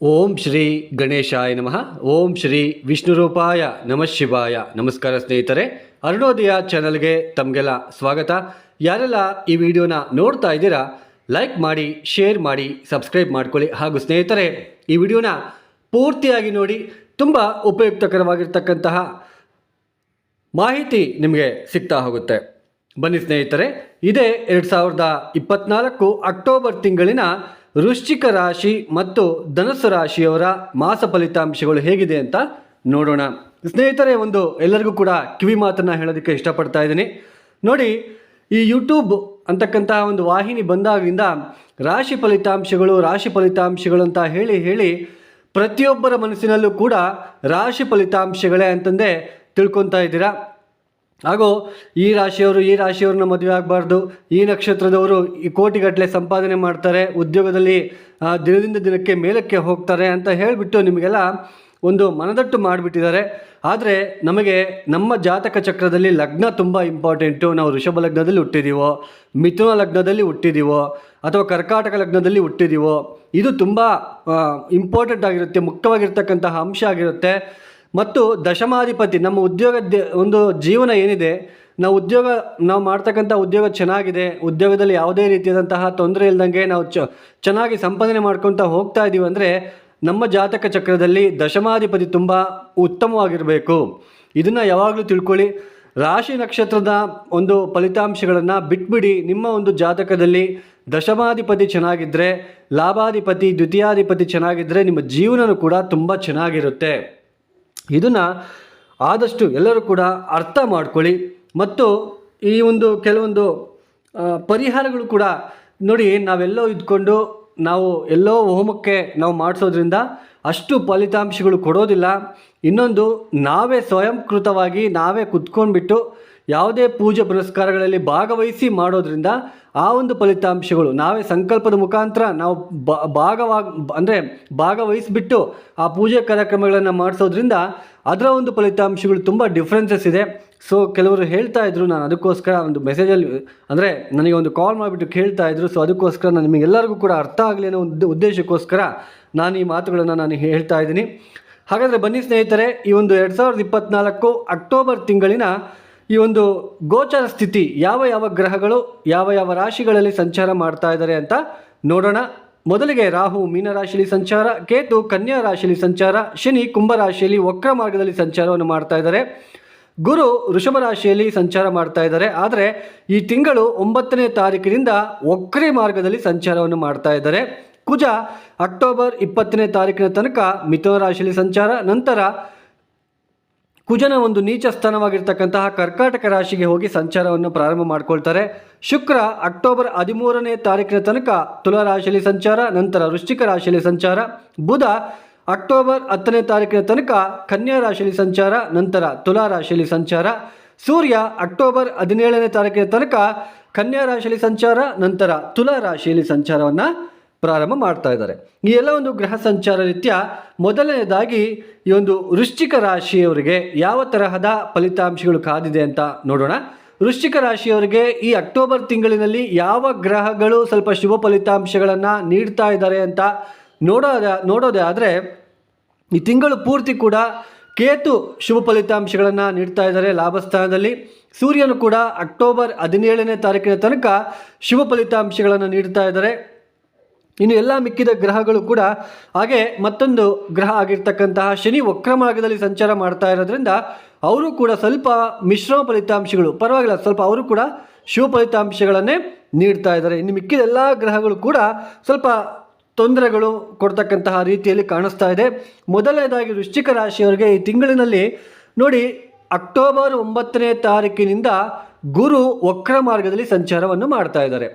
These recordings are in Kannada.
ಓಂ ಶ್ರೀ ಗಣೇಶಾಯ ನಮಃ. ಓಂ ಶ್ರೀ ವಿಷ್ಣುರೂಪಾಯ ನಮಃ ಶಿವಾಯ. ನಮಸ್ಕಾರ ಸ್ನೇಹಿತರೆ, ಅರುಣೋದಯ ಚಾನಲ್ಗೆ ತಮಗೆಲ್ಲ ಸ್ವಾಗತ. ಯಾರೆಲ್ಲ ಈ ವಿಡಿಯೋನ ನೋಡ್ತಾ ಇದ್ದೀರಾ, ಲೈಕ್ ಮಾಡಿ, ಶೇರ್ ಮಾಡಿ, ಸಬ್ಸ್ಕ್ರೈಬ್ ಮಾಡ್ಕೊಳ್ಳಿ. ಹಾಗೂ ಸ್ನೇಹಿತರೆ, ಈ ವಿಡಿಯೋನ ಪೂರ್ತಿಯಾಗಿ ನೋಡಿ, ತುಂಬ ಉಪಯುಕ್ತಕರವಾಗಿರ್ತಕ್ಕಂತಹ ಮಾಹಿತಿ ನಿಮಗೆ ಸಿಗ್ತಾ ಹೋಗುತ್ತೆ. ಬನ್ನಿ ಸ್ನೇಹಿತರೆ, ಇದೇ ಎರಡು ಸಾವಿರದ ಇಪ್ಪತ್ತ್ನಾಲ್ಕು ಅಕ್ಟೋಬರ್ ತಿಂಗಳಿನ ವೃಶ್ಚಿಕ ರಾಶಿ ಮತ್ತು ಧನಸ್ಸು ರಾಶಿಯವರ ಮಾಸ ಫಲಿತಾಂಶಗಳು ಹೇಗಿದೆ ಅಂತ ನೋಡೋಣ. ಸ್ನೇಹಿತರೆ, ಒಂದು ಎಲ್ಲರಿಗೂ ಕೂಡ ಕಿವಿ ಮಾತನ್ನು ಹೇಳೋದಕ್ಕೆ ಇಷ್ಟಪಡ್ತಾ ಇದ್ದೀನಿ. ನೋಡಿ, ಈ ಯೂಟ್ಯೂಬ್ ಅಂತಕ್ಕಂತಹ ಒಂದು ವಾಹಿನಿ ಬಂದಾಗಿಂದ ರಾಶಿ ಫಲಿತಾಂಶಗಳು ರಾಶಿ ಫಲಿತಾಂಶಗಳು ಅಂತ ಹೇಳಿ ಹೇಳಿ ಪ್ರತಿಯೊಬ್ಬರ ಮನಸ್ಸಿನಲ್ಲೂ ಕೂಡ ರಾಶಿ ಫಲಿತಾಂಶಗಳೇ ಅಂತಂದೇ ತಿಳ್ಕೊತಾ ಇದ್ದೀರಾ. ಹಾಗೂ ಈ ರಾಶಿಯವರು ಈ ರಾಶಿಯವ್ರನ್ನ ಮದುವೆ ಆಗಬಾರ್ದು. ಈ ನಕ್ಷತ್ರದವರು ಈ ಕೋಟಿಗಟ್ಟಲೆ ಸಂಪಾದನೆ ಮಾಡ್ತಾರೆ, ಉದ್ಯೋಗದಲ್ಲಿ ದಿನದಿಂದ ದಿನಕ್ಕೆ ಮೇಲಕ್ಕೆ ಹೋಗ್ತಾರೆ ಅಂತ ಹೇಳಿಬಿಟ್ಟು ನಿಮಗೆಲ್ಲ ಒಂದು ಮನದಟ್ಟು ಮಾಡಿಬಿಟ್ಟಿದ್ದಾರೆ. ಆದರೆ ನಮಗೆ ನಮ್ಮ ಜಾತಕ ಚಕ್ರದಲ್ಲಿ ಲಗ್ನ ತುಂಬ ಇಂಪಾರ್ಟೆಂಟು. ನಾವು ಋಷಭ ಲಗ್ನದಲ್ಲಿ ಹುಟ್ಟಿದ್ದೀವೋ ಮಿಥುನ ಲಗ್ನದಲ್ಲಿ ಹುಟ್ಟಿದ್ದೀವೋ ಅಥವಾ ಕರ್ಕಾಟಕ ಲಗ್ನದಲ್ಲಿ ಹುಟ್ಟಿದ್ದೀವೋ ಇದು ತುಂಬ ಇಂಪಾರ್ಟೆಂಟ್ ಆಗಿರುತ್ತೆ ಮುಖ್ಯವಾಗಿರ್ತಕ್ಕಂತಹ ಅಂಶ ಆಗಿರುತ್ತೆ. ಮತ್ತು ದಶಮಾಧಿಪತಿ, ನಮ್ಮ ಉದ್ಯೋಗ ಒಂದು ಜೀವನ ಏನಿದೆ, ನಾವು ಉದ್ಯೋಗ, ನಾವು ಮಾಡ್ತಕ್ಕಂಥ ಉದ್ಯೋಗ ಚೆನ್ನಾಗಿದೆ, ಉದ್ಯೋಗದಲ್ಲಿ ಯಾವುದೇ ರೀತಿಯಾದಂತಹ ತೊಂದರೆ ಇಲ್ದಂಗೆ ನಾವು ಚ, ಚೆನ್ನಾಗಿ ಸಂಪಾದನೆ ಮಾಡ್ಕೊತಾ ಹೋಗ್ತಾ ಇದ್ದೀವಿ ಅಂದರೆ, ನಮ್ಮ ಜಾತಕ ಚಕ್ರದಲ್ಲಿ ದಶಮಾಧಿಪತಿ ತುಂಬ ಉತ್ತಮವಾಗಿರಬೇಕು. ಇದನ್ನು ಯಾವಾಗಲೂ ತಿಳ್ಕೊಳ್ಳಿ. ರಾಶಿ ನಕ್ಷತ್ರದ ಒಂದು ಫಲಿತಾಂಶಗಳನ್ನು ಬಿಟ್ಬಿಡಿ. ನಿಮ್ಮ ಒಂದು ಜಾತಕದಲ್ಲಿ ದಶಮಾಧಿಪತಿ ಚೆನ್ನಾಗಿದ್ದರೆ ಲಾಭಾಧಿಪತಿ, ದ್ವಿತೀಯಾಧಿಪತಿ ಚೆನ್ನಾಗಿದ್ದರೆ ನಿಮ್ಮ ಜೀವನನೂ ಕೂಡ ತುಂಬ ಚೆನ್ನಾಗಿರುತ್ತೆ. ಇದನ್ನು ಆದಷ್ಟು ಎಲ್ಲರೂ ಕೂಡ ಅರ್ಥ ಮಾಡ್ಕೊಳ್ಳಿ. ಮತ್ತು ಈ ಒಂದು ಕೆಲವೊಂದು ಪರಿಹಾರಗಳು ಕೂಡ ನೋಡಿ ನಾವೆಲ್ಲೋ ಇದ್ಕೊಂಡು ನಾವು ಎಲ್ಲೋ ಹೋಮಕ್ಕೆ ನಾವು ಮಾಡಿಸೋದ್ರಿಂದ ಅಷ್ಟು ಫಲಿತಾಂಶಗಳು ಕೊಡೋದಿಲ್ಲ. ಇನ್ನೊಂದು, ನಾವೇ ಸ್ವಯಂಕೃತವಾಗಿ ನಾವೇ ಕುತ್ಕೊಂಡ್ಬಿಟ್ಟು ಯಾವುದೇ ಪೂಜೆ ಪುರಸ್ಕಾರಗಳಲ್ಲಿ ಭಾಗವಹಿಸಿ ಮಾಡೋದ್ರಿಂದ ಆ ಒಂದು ಫಲಿತಾಂಶಗಳು, ನಾವೇ ಸಂಕಲ್ಪದ ಮುಖಾಂತರ ನಾವು ಭಾಗವಾಗ, ಅಂದರೆ ಭಾಗವಹಿಸಿಬಿಟ್ಟು ಆ ಪೂಜೆ ಕಾರ್ಯಕ್ರಮಗಳನ್ನು ಮಾಡಿಸೋದ್ರಿಂದ ಅದರ ಒಂದು ಫಲಿತಾಂಶಗಳು ತುಂಬ ಡಿಫ್ರೆನ್ಸಸ್ ಇದೆ. ಸೊ ಕೆಲವರು ಹೇಳ್ತಾ ಇದ್ರು ನಾನು ಅದಕ್ಕೋಸ್ಕರ ಒಂದು ಮೆಸೇಜಲ್ಲಿ ಅಂದರೆ ನನಗೆ ಒಂದು ಕಾಲ್ ಮಾಡಿಬಿಟ್ಟು ಕೇಳ್ತಾ ಇದ್ರು. ಸೊ ಅದಕ್ಕೋಸ್ಕರ ನಾನು ನಿಮಗೆಲ್ಲರಿಗೂ ಕೂಡ ಅರ್ಥ ಆಗಲಿ ಅನ್ನೋ ಒಂದು ಉದ್ದೇಶಕ್ಕೋಸ್ಕರ ನಾನು ಈ ಮಾತುಗಳನ್ನು ನಾನು ಹೇಳ್ತಾ ಇದ್ದೀನಿ. ಹಾಗಾದರೆ ಬನ್ನಿ ಸ್ನೇಹಿತರೆ, ಈ ಒಂದು ಎರಡು ಸಾವಿರದ ಇಪ್ಪತ್ತ್ನಾಲ್ಕು ಅಕ್ಟೋಬರ್ ತಿಂಗಳಿನ ಈ ಒಂದು ಗೋಚರ ಸ್ಥಿತಿ ಯಾವ ಯಾವ ಗ್ರಹಗಳು, ಯಾವ ಯಾವ ರಾಶಿಗಳಲ್ಲಿ ಸಂಚಾರ ಮಾಡ್ತಾ ಇದ್ದಾರೆ ಅಂತ ನೋಡೋಣ. ಮೊದಲಿಗೆ ರಾಹು ಮೀನರಾಶಿಯಲ್ಲಿ ಸಂಚಾರ, ಕೇತು ಕನ್ಯಾ ರಾಶಿಯಲ್ಲಿ ಸಂಚಾರ, ಶನಿ ಕುಂಭ ರಾಶಿಯಲ್ಲಿ ವಕ್ರ ಮಾರ್ಗದಲ್ಲಿ ಸಂಚಾರವನ್ನು ಮಾಡ್ತಾ ಇದ್ದಾರೆ ಗುರು ವೃಷಭ ರಾಶಿಯಲ್ಲಿ ಸಂಚಾರ ಮಾಡ್ತಾ ಇದ್ದಾರೆ ಆದರೆ ಈ ತಿಂಗಳು ಒಂಬತ್ತನೇ ತಾರೀಕಿನಿಂದ ವಕ್ರಿ ಮಾರ್ಗದಲ್ಲಿ ಸಂಚಾರವನ್ನು ಮಾಡ್ತಾ ಇದ್ದಾರೆ ಕುಜ ಅಕ್ಟೋಬರ್ ಇಪ್ಪತ್ತನೇ ತಾರೀಕಿನ ತನಕ ಮಿಥುನ ರಾಶಿಯಲ್ಲಿ ಸಂಚಾರ, ನಂತರ ಕುಜನ ಒಂದು ನೀಚ ಸ್ಥಾನವಾಗಿರ್ತಕ್ಕಂತಹ ಕರ್ಕಾಟಕ ರಾಶಿಗೆ ಹೋಗಿ ಸಂಚಾರವನ್ನು ಪ್ರಾರಂಭ ಮಾಡಿಕೊಳ್ತಾರೆ. ಶುಕ್ರ ಅಕ್ಟೋಬರ್ ಹದಿಮೂರನೇ ತಾರೀಕಿನ ತನಕ ತುಲಾ ರಾಶಿಯಲ್ಲಿ ಸಂಚಾರ, ನಂತರ ವೃಶ್ಚಿಕ ರಾಶಿಯಲ್ಲಿ ಸಂಚಾರ. ಬುಧ ಅಕ್ಟೋಬರ್ ಹತ್ತನೇ ತಾರೀಕಿನ ತನಕ ಕನ್ಯಾ ರಾಶಿಯಲ್ಲಿ ಸಂಚಾರ, ನಂತರ ತುಲಾ ರಾಶಿಯಲ್ಲಿ ಸಂಚಾರ. ಸೂರ್ಯ ಅಕ್ಟೋಬರ್ ಹದಿನೇಳನೇ ತಾರೀಕಿನ ತನಕ ಕನ್ಯಾ ರಾಶಿಯಲ್ಲಿ ಸಂಚಾರ, ನಂತರ ತುಲಾ ರಾಶಿಯಲ್ಲಿ ಸಂಚಾರವನ್ನು ಪ್ರಾರಂಭ ಮಾಡ್ತಾ ಇದ್ದಾರೆ. ಈ ಎಲ್ಲ ಒಂದು ಗ್ರಹ ಸಂಚಾರ ರೀತ್ಯ ಮೊದಲನೇದಾಗಿ ಈ ಒಂದು ವೃಶ್ಚಿಕ ರಾಶಿಯವರಿಗೆ ಯಾವ ತರಹದ ಫಲಿತಾಂಶಗಳು ಕಾದಿದೆ ಅಂತ ನೋಡೋಣ. ವೃಶ್ಚಿಕ ರಾಶಿಯವರಿಗೆ ಈ ಅಕ್ಟೋಬರ್ ತಿಂಗಳಿನಲ್ಲಿ ಯಾವ ಗ್ರಹಗಳು ಸ್ವಲ್ಪ ಶುಭ ಫಲಿತಾಂಶಗಳನ್ನು ನೀಡ್ತಾ ಇದ್ದಾರೆ ಅಂತ ನೋಡೋದ, ನೋಡೋದೇ ಆದರೆ ಈ ತಿಂಗಳು ಪೂರ್ತಿ ಕೂಡ ಕೇತು ಶುಭ ಫಲಿತಾಂಶಗಳನ್ನು ನೀಡ್ತಾ ಇದ್ದಾರೆ ಲಾಭಸ್ಥಾನದಲ್ಲಿ. ಸೂರ್ಯನು ಕೂಡ ಅಕ್ಟೋಬರ್ ಹದಿನೇಳನೇ ತಾರೀಕಿನ ತನಕ ಶುಭ ಫಲಿತಾಂಶಗಳನ್ನು ನೀಡ್ತಾ ಇದ್ದಾರೆ. ಇನ್ನು ಎಲ್ಲ ಮಿಕ್ಕಿದ ಗ್ರಹಗಳು ಕೂಡ ಹಾಗೆ ಮತ್ತೊಂದು ಗ್ರಹ ಆಗಿರ್ತಕ್ಕಂತಹ ಶನಿ ವಕ್ರ ಮಾರ್ಗದಲ್ಲಿ ಸಂಚಾರ ಮಾಡ್ತಾ ಇರೋದ್ರಿಂದ ಅವರು ಕೂಡ ಸ್ವಲ್ಪ ಮಿಶ್ರ ಫಲಿತಾಂಶಗಳು, ಪರವಾಗಿಲ್ಲ, ಸ್ವಲ್ಪ ಅವರು ಕೂಡ ಶಿವ ಫಲಿತಾಂಶಗಳನ್ನೇ ನೀಡ್ತಾ ಇದ್ದಾರೆ. ಇನ್ನು ಮಿಕ್ಕಿದ ಎಲ್ಲ ಗ್ರಹಗಳು ಕೂಡ ಸ್ವಲ್ಪ ತೊಂದರೆಗಳು ಕೊಡ್ತಕ್ಕಂತಹ ರೀತಿಯಲ್ಲಿ ಕಾಣಿಸ್ತಾ ಇದೆ. ಮೊದಲನೇದಾಗಿ ವೃಶ್ಚಿಕ ರಾಶಿಯವರಿಗೆ ಈ ತಿಂಗಳಿನಲ್ಲಿ ನೋಡಿ, ಅಕ್ಟೋಬರ್ ಒಂಬತ್ತನೇ ತಾರೀಕಿನಿಂದ ಗುರು ವಕ್ರ ಮಾರ್ಗದಲ್ಲಿ ಸಂಚಾರವನ್ನು ಮಾಡ್ತಾ ಇದ್ದಾರೆ.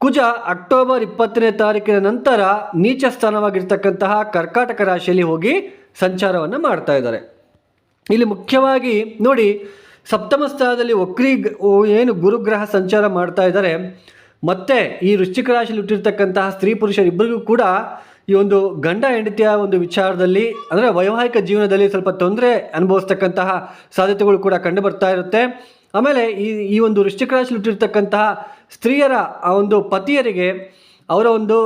ಕುಜ ಅಕ್ಟೋಬರ್ ಇಪ್ಪತ್ತನೇ ತಾರೀಕಿನ ನಂತರ ನೀಚ ಸ್ಥಾನವಾಗಿರ್ತಕ್ಕಂತಹ ಕರ್ಕಾಟಕ ರಾಶಿಯಲ್ಲಿ ಹೋಗಿ ಸಂಚಾರವನ್ನು ಮಾಡ್ತಾ ಇದ್ದಾರೆ. ಇಲ್ಲಿ ಮುಖ್ಯವಾಗಿ ನೋಡಿ ಸಪ್ತಮ ಸ್ಥಾನದಲ್ಲಿ ಓ, ಏನು ಗುರುಗ್ರಹ ಸಂಚಾರ ಮಾಡ್ತಾ ಇದ್ದಾರೆ. ಮತ್ತೆ ಈ ವೃಶ್ಚಿಕ ರಾಶಿಯಲ್ಲಿ ಹುಟ್ಟಿರ್ತಕ್ಕಂತಹ ಸ್ತ್ರೀ ಪುರುಷರಿಬ್ಬರಿಗೂ ಕೂಡ ಈ ಒಂದು ಗಂಡ ಹೆಂಡತಿಯ ಒಂದು ವಿಚಾರದಲ್ಲಿ ಅಂದರೆ ವೈವಾಹಿಕ ಜೀವನದಲ್ಲಿ ಸ್ವಲ್ಪ ತೊಂದರೆ ಅನುಭವಿಸ್ತಕ್ಕಂತಹ ಸಾಧ್ಯತೆಗಳು ಕೂಡ ಕಂಡು ಬರ್ತಾ ಇರುತ್ತೆ. ಆಮೇಲೆ ಈ ಈ ಒಂದು ವೃಶ್ಚಿಕ ರಾಶಿಯಲ್ಲಿ ಹುಟ್ಟಿರ್ತಕ್ಕಂತಹ ಸ್ತ್ರೀಯರ ಆ ಒಂದು ಪತಿಯರಿಗೆ, ಅವರ ಒಂದು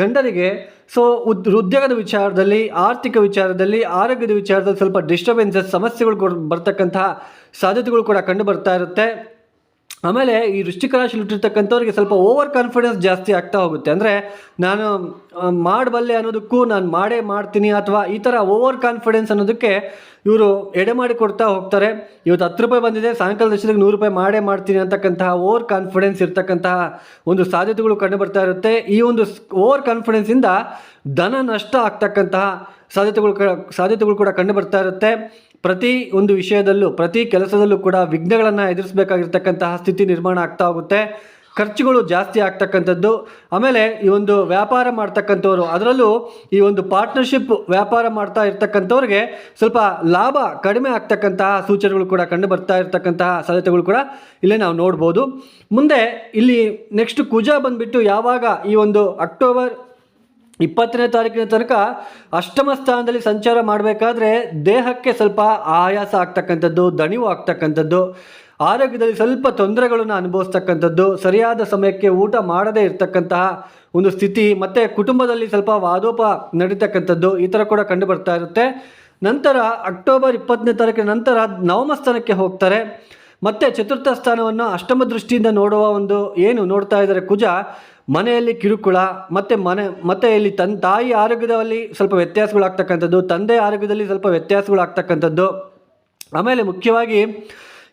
ಗಂಡರಿಗೆ, ಸೊ ಉದ್, ಉದ್ಯೋಗದ ವಿಚಾರದಲ್ಲಿ, ಆರ್ಥಿಕ ವಿಚಾರದಲ್ಲಿ, ಆರೋಗ್ಯದ ವಿಚಾರದಲ್ಲಿ ಸ್ವಲ್ಪ ಡಿಸ್ಟರ್ಬೆನ್ಸಸ್ ಸಮಸ್ಯೆಗಳು ಬರ್ತಕ್ಕಂತಹ ಸಾಧ್ಯತೆಗಳು ಕೂಡ ಕಂಡು ಬರ್ತಾ ಇರುತ್ತೆ. ಆಮೇಲೆ ಈ ವೃಶ್ಚಿಕ ರಾಶಿಲಿ ಹುಟ್ಟಿರ್ತಕ್ಕಂಥವ್ರಿಗೆ ಸ್ವಲ್ಪ ಓವರ್ ಕಾನ್ಫಿಡೆನ್ಸ್ ಜಾಸ್ತಿ ಆಗ್ತಾ ಹೋಗುತ್ತೆ. ಅಂದರೆ ನಾನು ಮಾಡಬಲ್ಲೆ ಅನ್ನೋದಕ್ಕೂ ನಾನು ಮಾಡೇ ಮಾಡ್ತೀನಿ ಅಥವಾ ಈ ಥರ ಓವರ್ ಕಾನ್ಫಿಡೆನ್ಸ್ ಅನ್ನೋದಕ್ಕೆ ಇವರು ಎಡೆ ಮಾಡಿ ಕೊಡ್ತಾ ಹೋಗ್ತಾರೆ. ಇವತ್ತು ಹತ್ತು ರೂಪಾಯಿ ಬಂದಿದೆ, ಸಾಯಂಕಾಲ ದಶದಾಗ ನೂರು ರೂಪಾಯಿ ಮಾಡೇ ಮಾಡ್ತೀನಿ ಅಂತಕ್ಕಂತಹ ಓವರ್ ಕಾನ್ಫಿಡೆನ್ಸ್ ಇರತಕ್ಕಂತಹ ಒಂದು ಸಾಧ್ಯತೆಗಳು ಕಂಡು ಬರ್ತಾ ಇರುತ್ತೆ. ಈ ಒಂದು ಓವರ್ ಕಾನ್ಫಿಡೆನ್ಸಿಂದ ಧನ ನಷ್ಟ ಆಗ್ತಕ್ಕಂತಹ ಸಾಧ್ಯತೆಗಳು ಸಾಧ್ಯತೆಗಳು ಕೂಡ ಕಂಡು ಬರ್ತಾ ಇರುತ್ತೆ. ಪ್ರತಿ ಒಂದು ವಿಷಯದಲ್ಲೂ, ಪ್ರತಿ ಕೆಲಸದಲ್ಲೂ ಕೂಡ ವಿಘ್ನಗಳನ್ನು ಎದುರಿಸಬೇಕಾಗಿರ್ತಕ್ಕಂತಹ ಸ್ಥಿತಿ ನಿರ್ಮಾಣ ಆಗ್ತಾ ಹೋಗುತ್ತೆ. ಖರ್ಚುಗಳು ಜಾಸ್ತಿ ಆಗ್ತಕ್ಕಂಥದ್ದು. ಆಮೇಲೆ ಈ ಒಂದು ವ್ಯಾಪಾರ ಮಾಡ್ತಕ್ಕಂಥವ್ರು, ಅದರಲ್ಲೂ ಈ ಒಂದು ಪಾರ್ಟ್ನರ್ಶಿಪ್ ವ್ಯಾಪಾರ ಮಾಡ್ತಾ ಇರ್ತಕ್ಕಂಥವ್ರಿಗೆ ಸ್ವಲ್ಪ ಲಾಭ ಕಡಿಮೆ ಆಗ್ತಕ್ಕಂತಹ ಸೂಚನೆಗಳು ಕೂಡ ಕಂಡು ಬರ್ತಾ ಇರ್ತಕ್ಕಂತಹ ಸಾಧ್ಯತೆಗಳು ಕೂಡ ಇಲ್ಲೇ ನಾವು ನೋಡ್ಬೋದು. ಮುಂದೆ ಇಲ್ಲಿ ನೆಕ್ಸ್ಟ್ ಕುಜ ಬಂದುಬಿಟ್ಟು ಯಾವಾಗ ಈ ಒಂದು ಅಕ್ಟೋಬರ್ ಇಪ್ಪತ್ತನೇ ತಾರೀಕಿನ ತನಕ ಅಷ್ಟಮ ಸ್ಥಾನದಲ್ಲಿ ಸಂಚಾರ ಮಾಡಬೇಕಾದ್ರೆ ದೇಹಕ್ಕೆ ಸ್ವಲ್ಪ ಆಯಾಸ ಆಗ್ತಕ್ಕಂಥದ್ದು, ದಣಿವು ಆಗ್ತಕ್ಕಂಥದ್ದು, ಆರೋಗ್ಯದಲ್ಲಿ ಸ್ವಲ್ಪ ತೊಂದರೆಗಳನ್ನು ಅನುಭವಿಸ್ತಕ್ಕಂಥದ್ದು, ಸರಿಯಾದ ಸಮಯಕ್ಕೆ ಊಟ ಮಾಡದೇ ಇರತಕ್ಕಂತಹ ಒಂದು ಸ್ಥಿತಿ, ಮತ್ತು ಕುಟುಂಬದಲ್ಲಿ ಸ್ವಲ್ಪ ವಾದೋಪ ನಡೀತಕ್ಕಂಥದ್ದು ಈ ಥರ ಕೂಡ ಕಂಡು ಬರ್ತಾ ಇರುತ್ತೆ. ನಂತರ ಅಕ್ಟೋಬರ್ ಇಪ್ಪತ್ತನೇ ತಾರೀಕಿನ ನಂತರ ನವಮಸ್ಥಾನಕ್ಕೆ ಹೋಗ್ತಾರೆ. ಮತ್ತೆ ಚತುರ್ಥ ಸ್ಥಾನವನ್ನು ಅಷ್ಟಮ ದೃಷ್ಟಿಯಿಂದ ನೋಡುವ ಒಂದು ಏನು ನೋಡ್ತಾ ಇದ್ದಾರೆ ಕುಜ, ಮನೆಯಲ್ಲಿ ಕಿರುಕುಳ, ಮತ್ತೆ ಮನೆ, ಮತ್ತೆ ಇಲ್ಲಿ ತನ್ ತಾಯಿ ಆರೋಗ್ಯದಲ್ಲಿ ಸ್ವಲ್ಪ ವ್ಯತ್ಯಾಸಗಳಾಗ್ತಕ್ಕಂಥದ್ದು, ತಂದೆ ಆರೋಗ್ಯದಲ್ಲಿ ಸ್ವಲ್ಪ ವ್ಯತ್ಯಾಸಗಳಾಗ್ತಕ್ಕಂಥದ್ದು. ಆಮೇಲೆ ಮುಖ್ಯವಾಗಿ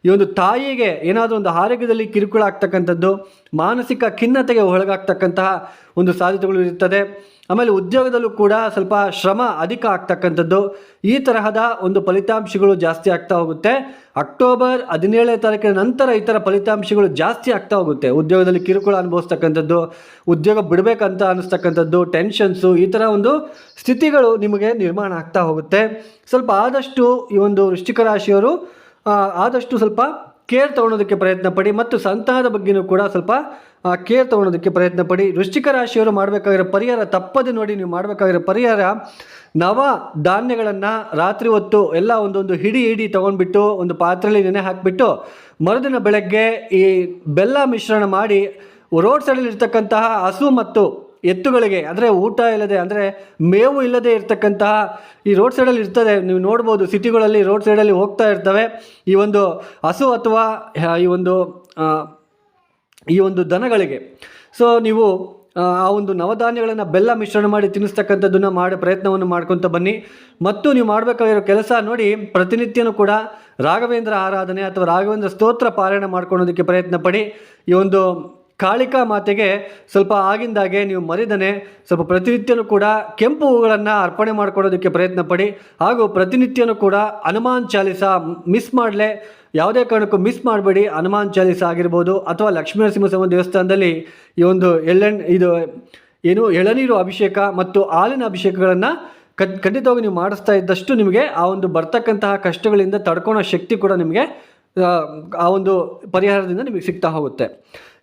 ಈ ಒಂದು ತಾಯಿಗೆ ಏನಾದರೂ ಒಂದು ಆರೋಗ್ಯದಲ್ಲಿ ಕಿರುಕುಳ ಆಗ್ತಕ್ಕಂಥದ್ದು, ಮಾನಸಿಕ ಖಿನ್ನತೆಗೆ ಒಳಗಾಗ್ತಕ್ಕಂತಹ ಒಂದು ಸಾಧ್ಯತೆಗಳು ಇರುತ್ತದೆ. ಆಮೇಲೆ ಉದ್ಯೋಗದಲ್ಲೂ ಕೂಡ ಸ್ವಲ್ಪ ಶ್ರಮ ಅಧಿಕ ಆಗ್ತಕ್ಕಂಥದ್ದು. ಈ ತರಹದ ಒಂದು ಫಲಿತಾಂಶಗಳು ಜಾಸ್ತಿ ಆಗ್ತಾ ಹೋಗುತ್ತೆ. ಅಕ್ಟೋಬರ್ ಹದಿನೇಳನೇ ತಾರೀಕಿನ ನಂತರ ಈ ಥರ ಫಲಿತಾಂಶಗಳು ಜಾಸ್ತಿ ಆಗ್ತಾ ಹೋಗುತ್ತೆ. ಉದ್ಯೋಗದಲ್ಲಿ ಕಿರುಕುಳ ಅನುಭವಿಸ್ತಕ್ಕಂಥದ್ದು, ಉದ್ಯೋಗ ಬಿಡಬೇಕಂತ ಅನ್ನಿಸ್ತಕ್ಕಂಥದ್ದು ಟೆನ್ಷನ್ಸು ಈ ಥರ ಒಂದು ಸ್ಥಿತಿಗಳು ನಿಮಗೆ ನಿರ್ಮಾಣ ಆಗ್ತಾ ಹೋಗುತ್ತೆ. ಸ್ವಲ್ಪ ಆದಷ್ಟು ಈ ಒಂದು ವೃಶ್ಚಿಕ ರಾಶಿಯವರು ಆದಷ್ಟು ಸ್ವಲ್ಪ ಕೇರ್ ತಗೊಳೋದಕ್ಕೆ ಪ್ರಯತ್ನ ಪಡಿ ಮತ್ತು ಸಂತಾನದ ಬಗ್ಗೆನೂ ಕೂಡ ಸ್ವಲ್ಪ ಕೇರ್ ತೊಗೊಳೋದಕ್ಕೆ ಪ್ರಯತ್ನ ಪಡಿ ವೃಶ್ಚಿಕ ರಾಶಿಯವರು ಮಾಡಬೇಕಾಗಿರೋ ಪರಿಹಾರ ತಪ್ಪದೆ ನೋಡಿ ನೀವು ಮಾಡಬೇಕಾಗಿರೋ ಪರಿಹಾರ ನವ ಧಾನ್ಯಗಳನ್ನು ರಾತ್ರಿ ಹೊತ್ತು ಎಲ್ಲ ಒಂದೊಂದು ಹಿಡಿ ಹಿಡಿ ತೊಗೊಂಡ್ಬಿಟ್ಟು ಒಂದು ಪಾತ್ರೆಯಲ್ಲಿ ನೆನೆ ಹಾಕಿಬಿಟ್ಟು ಮರುದಿನ ಬೆಳಗ್ಗೆ ಈ ಬೆಲ್ಲ ಮಿಶ್ರಣ ಮಾಡಿ ರೋಡ್ ಸೈಡಲ್ಲಿ ಇರ್ತಕ್ಕಂತಹ ಹಸು ಮತ್ತು ಎತ್ತುಗಳಿಗೆ ಅಂದರೆ ಊಟ ಇಲ್ಲದೆ ಅಂದರೆ ಮೇವು ಇಲ್ಲದೆ ಇರ್ತಕ್ಕಂತಹ ಈ ರೋಡ್ ಸೈಡಲ್ಲಿ ಇರ್ತದೆ ನೀವು ನೋಡ್ಬೋದು ಸಿಟಿಗಳಲ್ಲಿ ರೋಡ್ ಸೈಡಲ್ಲಿ ಹೋಗ್ತಾ ಇರ್ತವೆ. ಈ ಒಂದು ಹಸು ಅಥವಾ ಈ ಒಂದು ಆ, ಈ ಒಂದು ದನಗಳಿಗೆ. ಸೊ ನೀವು ಆ ಒಂದು ನವಧಾನ್ಯಗಳನ್ನು ಬೆಲ್ಲ ಮಿಶ್ರಣ ಮಾಡಿ ತಿನ್ನಿಸ್ತಕ್ಕಂಥದ್ದನ್ನು ಮಾಡಿ, ಪ್ರಯತ್ನವನ್ನು ಮಾಡ್ಕೊತ ಬನ್ನಿ. ಮತ್ತು ನೀವು ಮಾಡಬೇಕಾಗಿರೋ ಕೆಲಸ ನೋಡಿ, ಪ್ರತಿನಿತ್ಯನೂ ಕೂಡ ರಾಘವೇಂದ್ರ ಆರಾಧನೆ ಅಥವಾ ರಾಘವೇಂದ್ರ ಸ್ತೋತ್ರ ಪಾರಾಯಣ ಮಾಡ್ಕೊಳ್ಳೋದಕ್ಕೆ ಪ್ರಯತ್ನ ಪಡಿ. ಈ ಒಂದು ಕಾಳಿಕಾ ಮಾತೆಗೆ ಸ್ವಲ್ಪ ಆಗಿಂದಾಗೆ ನೀವು ಮರಿದನೆ, ಸ್ವಲ್ಪ ಪ್ರತಿನಿತ್ಯನೂ ಕೂಡ ಕೆಂಪು ಹೂಗಳನ್ನು ಅರ್ಪಣೆ ಮಾಡ್ಕೊಳ್ಳೋದಕ್ಕೆ ಪ್ರಯತ್ನ ಪಡಿ ಹಾಗೂ ಪ್ರತಿನಿತ್ಯನೂ ಕೂಡ ಹನುಮಾನ್ ಚಾಲಿಸ ಮಿಸ್ ಮಾಡಲೇ, ಯಾವುದೇ ಕಾರಣಕ್ಕೂ ಮಿಸ್ ಮಾಡಬೇಡಿ. ಹನುಮಾನ್ ಚಾಲಿಸ ಆಗಿರ್ಬೋದು ಅಥವಾ ಲಕ್ಷ್ಮೀ ನರಸಿಂಹಸ್ವಾಮಿ ದೇವಸ್ಥಾನದಲ್ಲಿ ಈ ಒಂದು ಎಳ್ಳೆಣ್ ಇದು ಏನು ಎಳನೀರು ಅಭಿಷೇಕ ಮತ್ತು ಹಾಲಿನ ಅಭಿಷೇಕಗಳನ್ನು ಖಂಡ್ ಖಂಡಿತವಾಗಿ ನೀವು ಮಾಡಿಸ್ತಾ ಇದ್ದಷ್ಟು ನಿಮಗೆ ಆ ಒಂದು ಬರ್ತಕ್ಕಂತಹ ಕಷ್ಟಗಳಿಂದ ತಡ್ಕೊಳೋ ಶಕ್ತಿ ಕೂಡ ನಿಮಗೆ ಆ ಒಂದು ಪರಿಹಾರದಿಂದ ನಿಮಗೆ ಸಿಗ್ತಾ ಹೋಗುತ್ತೆ.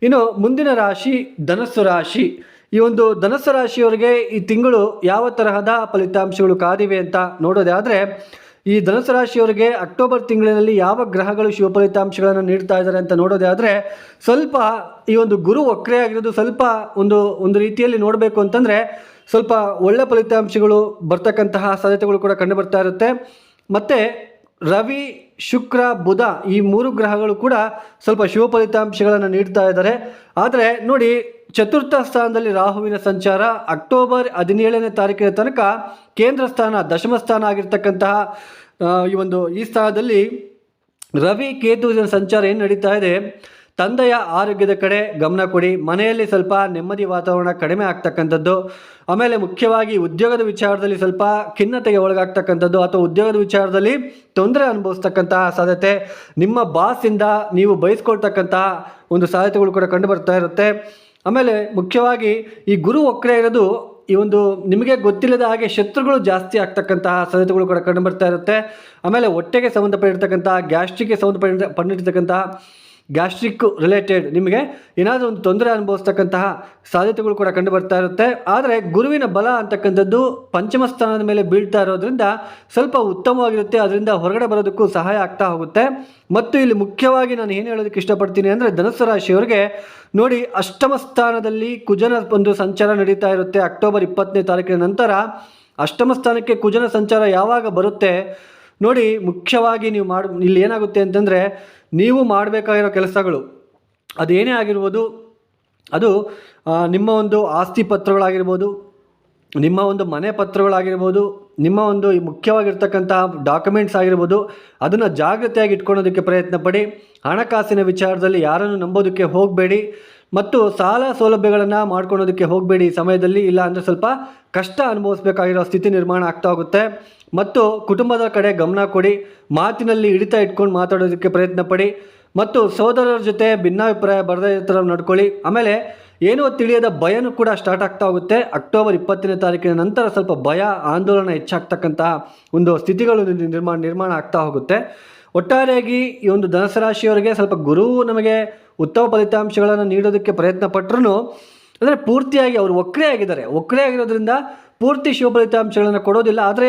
ಇನ್ನು ಮುಂದಿನ ರಾಶಿ ಧನಸ್ಸು ರಾಶಿ. ಈ ಒಂದು ಧನಸ್ಸು ರಾಶಿಯವರಿಗೆ ಈ ತಿಂಗಳು ಯಾವ ತರಹದ ಫಲಿತಾಂಶಗಳು ಕಾದಿವೆ ಅಂತ ನೋಡೋದಾದರೆ ಈ ಧನುಸು ರಾಶಿಯವರಿಗೆ ಅಕ್ಟೋಬರ್ ತಿಂಗಳಿನಲ್ಲಿ ಯಾವ ಗ್ರಹಗಳು ಶಿವ ಫಲಿತಾಂಶಗಳನ್ನು ನೀಡ್ತಾ ಇದ್ದಾರೆ ಅಂತ ನೋಡೋದಾದರೆ ಸ್ವಲ್ಪ ಈ ಒಂದು ಗುರು ವಕ್ರೆ ಆಗಿರೋದು ಸ್ವಲ್ಪ ಒಂದು ಒಂದು ರೀತಿಯಲ್ಲಿ ನೋಡಬೇಕು ಅಂತಂದರೆ, ಸ್ವಲ್ಪ ಒಳ್ಳೆ ಫಲಿತಾಂಶಗಳು ಬರ್ತಕ್ಕಂತಹ ಸಾಧ್ಯತೆಗಳು ಕೂಡ ಕಂಡು ಬರ್ತಾ ಇರುತ್ತೆ. ಮತ್ತು ರವಿ, ಶುಕ್ರ, ಬುಧ ಈ ಮೂರು ಗ್ರಹಗಳು ಕೂಡ ಸ್ವಲ್ಪ ಶುಭ ಫಲಿತಾಂಶಗಳನ್ನು ನೀಡ್ತಾ ಇದ್ದಾರೆ ಆದರೆ ನೋಡಿ ಚತುರ್ಥ ಸ್ಥಾನದಲ್ಲಿ ರಾಹುವಿನ ಸಂಚಾರ ಅಕ್ಟೋಬರ್ ಹದಿನೇಳನೇ ತಾರೀಕಿನ ತನಕ ಕೇಂದ್ರ ಸ್ಥಾನ, ದಶಮ ಸ್ಥಾನ ಆಗಿರ್ತಕ್ಕಂತಹ ಈ ಒಂದು ಈ ಸ್ಥಾನದಲ್ಲಿ ರವಿ ಕೇತುವಿನ ಸಂಚಾರ ಏನು ನಡೀತಾ ಇದೆ? ತಂದೆಯ ಆರೋಗ್ಯದ ಕಡೆ ಗಮನ ಕೊಡಿ. ಮನೆಯಲ್ಲಿ ಸ್ವಲ್ಪ ನೆಮ್ಮದಿ ವಾತಾವರಣ ಕಡಿಮೆ ಆಗ್ತಕ್ಕಂಥದ್ದು. ಆಮೇಲೆ ಮುಖ್ಯವಾಗಿ ಉದ್ಯೋಗದ ವಿಚಾರದಲ್ಲಿ ಸ್ವಲ್ಪ ಖಿನ್ನತೆಗೆ ಒಳಗಾಗ್ತಕ್ಕಂಥದ್ದು ಅಥವಾ ಉದ್ಯೋಗದ ವಿಚಾರದಲ್ಲಿ ತೊಂದರೆ ಅನುಭವಿಸ್ತಕ್ಕಂತಹ ಸಾಧ್ಯತೆ, ನಿಮ್ಮ ಬಾಸಿಂದ ನೀವು ಬಯಸ್ಕೊಳ್ತಕ್ಕಂತಹ ಒಂದು ಸಾಧ್ಯತೆಗಳು ಕೂಡ ಕಂಡು ಬರ್ತಾ ಇರುತ್ತೆ. ಆಮೇಲೆ ಮುಖ್ಯವಾಗಿ ಈ ಗುರು ಒಕ್ಕರೆ ಇರೋದು ಈ ಒಂದು ನಿಮಗೆ ಗೊತ್ತಿಲ್ಲದ ಹಾಗೆ ಶತ್ರುಗಳು ಜಾಸ್ತಿ ಆಗ್ತಕ್ಕಂತಹ ಸಾಧ್ಯತೆಗಳು ಕೂಡ ಕಂಡು ಬರ್ತಾ ಇರುತ್ತೆ. ಆಮೇಲೆ ಹೊಟ್ಟೆಗೆ ಸಂಬಂಧಪಟ್ಟಿರ್ತಕ್ಕಂತಹ ಗ್ಯಾಸ್ಟ್ರಿಕ್ಗೆ ಸಂಬಂಧಪಟ್ಟ ಪಟ್ಟಿರ್ತಕ್ಕಂತಹ ಗ್ಯಾಸ್ಟ್ರಿಕ್ ರಿಲೇಟೆಡ್ ನಿಮಗೆ ಏನಾದರೂ ಒಂದು ತೊಂದರೆ ಅನುಭವಿಸ್ತಕ್ಕಂತಹ ಸಾಧ್ಯತೆಗಳು ಕೂಡ ಕಂಡು ಬರ್ತಾ ಇರುತ್ತೆ. ಆದರೆ ಗುರುವಿನ ಬಲ ಅಂತಕ್ಕಂಥದ್ದು ಪಂಚಮ ಸ್ಥಾನದ ಮೇಲೆ ಬೀಳ್ತಾ ಇರೋದ್ರಿಂದ ಸ್ವಲ್ಪ ಉತ್ತಮವಾಗಿರುತ್ತೆ. ಅದರಿಂದ ಹೊರಗಡೆ ಬರೋದಕ್ಕೂ ಸಹಾಯ ಆಗ್ತಾ ಹೋಗುತ್ತೆ. ಮತ್ತು ಇಲ್ಲಿ ಮುಖ್ಯವಾಗಿ ನಾನು ಏನು ಹೇಳೋದಕ್ಕೆ ಇಷ್ಟಪಡ್ತೀನಿ ಅಂದರೆ ಧನಸ್ಸು ರಾಶಿಯವರಿಗೆ ನೋಡಿ ಅಷ್ಟಮ ಸ್ಥಾನದಲ್ಲಿ ಕುಜನ ಒಂದು ಸಂಚಾರ ನಡೀತಾ ಇರುತ್ತೆ. ಅಕ್ಟೋಬರ್ ಇಪ್ಪತ್ತನೇ ತಾರೀಕಿನ ನಂತರ ಅಷ್ಟಮ ಸ್ಥಾನಕ್ಕೆ ಕುಜನ ಸಂಚಾರ ಯಾವಾಗ ಬರುತ್ತೆ ನೋಡಿ ಮುಖ್ಯವಾಗಿ ನೀವು ಮಾಡಿ ಇಲ್ಲಿ ಏನಾಗುತ್ತೆ ಅಂತಂದರೆ ನೀವು ಮಾಡಬೇಕಾಗಿರೋ ಕೆಲಸಗಳು ಅದೇನೇ ಆಗಿರ್ಬೋದು, ಅದು ನಿಮ್ಮ ಒಂದು ಆಸ್ತಿ ಪತ್ರಗಳಾಗಿರ್ಬೋದು, ನಿಮ್ಮ ಒಂದು ಮನೆ ಪತ್ರಗಳಾಗಿರ್ಬೋದು, ನಿಮ್ಮ ಒಂದು ಮುಖ್ಯವಾಗಿರ್ತಕ್ಕಂತಹ ಡಾಕ್ಯುಮೆಂಟ್ಸ್ ಆಗಿರ್ಬೋದು, ಅದನ್ನು ಜಾಗ್ರತೆಯಾಗಿ ಇಟ್ಕೊಳ್ಳೋದಕ್ಕೆ ಪ್ರಯತ್ನ ಪಡಿ ಹಣಕಾಸಿನ ವಿಚಾರದಲ್ಲಿ ಯಾರನ್ನು ನಂಬೋದಕ್ಕೆ ಹೋಗಬೇಡಿ, ಮತ್ತು ಸಾಲ ಸೌಲಭ್ಯಗಳನ್ನು ಮಾಡ್ಕೊಳ್ಳೋದಕ್ಕೆ ಹೋಗಬೇಡಿ ಸಮಯದಲ್ಲಿ ಇಲ್ಲ ಅಂದರೆ ಸ್ವಲ್ಪ ಕಷ್ಟ ಅನುಭವಿಸ್ಬೇಕಾಗಿರೋ ಸ್ಥಿತಿ ನಿರ್ಮಾಣ ಆಗ್ತಾ ಹೋಗುತ್ತೆ. ಮತ್ತು ಕುಟುಂಬದ ಕಡೆ ಗಮನ ಕೊಡಿ, ಮಾತಿನಲ್ಲಿ ಹಿಡಿತ ಇಟ್ಕೊಂಡು ಮಾತಾಡೋದಕ್ಕೆ ಪ್ರಯತ್ನ ಪಡಿ ಮತ್ತು ಸೋದರರ ಜೊತೆ ಭಿನ್ನಾಭಿಪ್ರಾಯ ಬರದೇ ಥರ ನಡ್ಕೊಳ್ಳಿ. ಆಮೇಲೆ ಏನೋ ತಿಳಿಯದ ಭಯನೂ ಕೂಡ ಸ್ಟಾರ್ಟ್ ಆಗ್ತಾ ಹೋಗುತ್ತೆ. ಅಕ್ಟೋಬರ್ ಇಪ್ಪತ್ತನೇ ತಾರೀಕಿನ ನಂತರ ಸ್ವಲ್ಪ ಭಯ, ಆಂದೋಲನ ಹೆಚ್ಚಾಗ್ತಕ್ಕಂತಹ ಒಂದು ಸ್ಥಿತಿಗಳು ನಿರ್ಮಾಣ ನಿರ್ಮಾಣ ಆಗ್ತಾ ಹೋಗುತ್ತೆ. ಒಟ್ಟಾರೆಯಾಗಿ ಈ ಒಂದು ಧನುಸು ರಾಶಿಯವರಿಗೆ ಸ್ವಲ್ಪ ಗುರು ನಮಗೆ ಉತ್ತಮ ಫಲಿತಾಂಶಗಳನ್ನು ನೀಡೋದಕ್ಕೆ ಪ್ರಯತ್ನ ಪಟ್ಟರೂ ಅಂದರೆ ಪೂರ್ತಿಯಾಗಿ ಅವರು ಒಕ್ಕರೆ ಆಗಿದ್ದಾರೆ. ಒಕ್ಕರೆ ಆಗಿರೋದ್ರಿಂದ ಪೂರ್ತಿ ಶುಭ ಫಲಿತಾಂಶಗಳನ್ನು ಕೊಡೋದಿಲ್ಲ. ಆದರೆ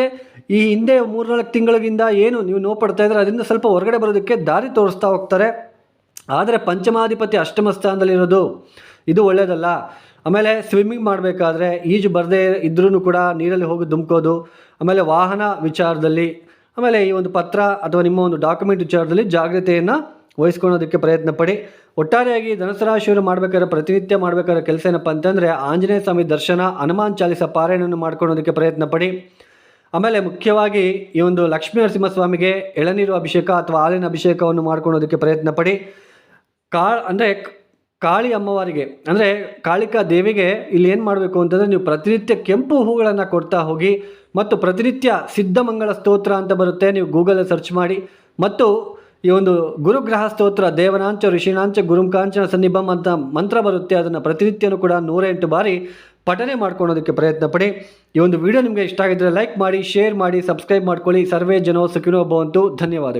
ಈ ಹಿಂದೆ ಮೂರ್ನಾಲ್ಕು ತಿಂಗಳಿಂದ ಏನು ನೀವು ನೋವು ಪಡ್ತಾ ಇದ್ದಾರೆ ಅದರಿಂದ ಸ್ವಲ್ಪ ಹೊರಗಡೆ ಬರೋದಕ್ಕೆ ದಾರಿ ತೋರಿಸ್ತಾ ಹೋಗ್ತಾರೆ. ಆದರೆ ಪಂಚಮಾಧಿಪತಿ ಅಷ್ಟಮ ಸ್ಥಾನದಲ್ಲಿರೋದು ಇದು ಒಳ್ಳೆಯದಲ್ಲ ಆಮೇಲೆ ಸ್ವಿಮ್ಮಿಂಗ್ ಮಾಡಬೇಕಾದ್ರೆ ಈಜು ಬರದೇ ಇದ್ರೂ ಕೂಡ ನೀರಲ್ಲಿ ಹೋಗಿ ದುಮ್ಕೋದು ಆಮೇಲೆ ವಾಹನ ವಿಚಾರದಲ್ಲಿ, ಆಮೇಲೆ ಈ ಒಂದು ಪತ್ರ ಅಥವಾ ನಿಮ್ಮ ಒಂದು ಡಾಕ್ಯುಮೆಂಟ್ ವಿಚಾರದಲ್ಲಿ ಜಾಗ್ರತೆಯನ್ನು ವಹಿಸ್ಕೊಳ್ಳೋದಕ್ಕೆ ಪ್ರಯತ್ನ ಪಡಿ ಒಟ್ಟಾರೆಯಾಗಿ ಧನುಸು ರಾಶಿಯವರು ಮಾಡಬೇಕಾದ್ರೆ ಪ್ರತಿನಿತ್ಯ ಮಾಡಬೇಕಾದ್ರೆ ಕೆಲಸ ಏನಪ್ಪ ಅಂತಂದರೆ ಆಂಜನೇಯ ಸ್ವಾಮಿ ದರ್ಶನ, ಹನುಮಾನ್ ಚಾಲಿಸ ಪಾರಾಯಣವನ್ನು ಮಾಡ್ಕೊಳ್ಳೋದಕ್ಕೆ ಪ್ರಯತ್ನ ಪಡಿ. ಆಮೇಲೆ ಮುಖ್ಯವಾಗಿ ಈ ಒಂದು ಲಕ್ಷ್ಮೀ ನರಸಿಂಹಸ್ವಾಮಿಗೆ ಎಳನೀರು ಅಭಿಷೇಕ ಅಥವಾ ಹಾಲಿನ ಅಭಿಷೇಕವನ್ನು ಮಾಡ್ಕೊಳ್ಳೋದಕ್ಕೆ ಪ್ರಯತ್ನ ಪಡಿ. ಕಾ, ಅಂದರೆ ಕಾಳಿ ಅಮ್ಮವಾರಿಗೆ, ಅಂದರೆ ಕಾಳಿಕಾ ದೇವಿಗೆ ಇಲ್ಲಿ ಏನು ಮಾಡಬೇಕು ಅಂತಂದರೆ ನೀವು ಪ್ರತಿನಿತ್ಯ ಕೆಂಪು ಹೂಗಳನ್ನು ಕೊಡ್ತಾ ಹೋಗಿ ಮತ್ತು ಪ್ರತಿನಿತ್ಯ ಸಿದ್ಧಮಂಗಳ ಸ್ತೋತ್ರ ಅಂತ ಬರುತ್ತೆ, ನೀವು ಗೂಗಲಲ್ಲಿ ಸರ್ಚ್ ಮಾಡಿ. ಮತ್ತು ಈ ಒಂದು ಗುರುಗ್ರಹ ಸ್ತೋತ್ರ ದೇವನಾಂಚ, ಋಷಿನಾಂಚ, ಗುರುಂಕಾಂಚನ ಸನ್ನಿಭಂ ಅಂತ ಮಂತ್ರ ಬರುತ್ತೆ. ಅದನ್ನು ಪ್ರತಿನಿತ್ಯನೂ ಕೂಡ ನೂರೆಂಟು ಬಾರಿ ಪಠನೆ ಮಾಡ್ಕೊಳೋದಕ್ಕೆ ಪ್ರಯತ್ನ ಪಡಿ. ಈ ಒಂದು ವಿಡಿಯೋ ನಿಮಗೆ ಇಷ್ಟ ಆಗಿದ್ದರೆ ಲೈಕ್ ಮಾಡಿ, ಶೇರ್ ಮಾಡಿ, ಸಬ್ಸ್ಕ್ರೈಬ್ ಮಾಡ್ಕೊಳ್ಳಿ. ಸರ್ವೇ ಜನೋ ಸುಖಿನೋ ಭವಂತು. ಧನ್ಯವಾದಗಳು.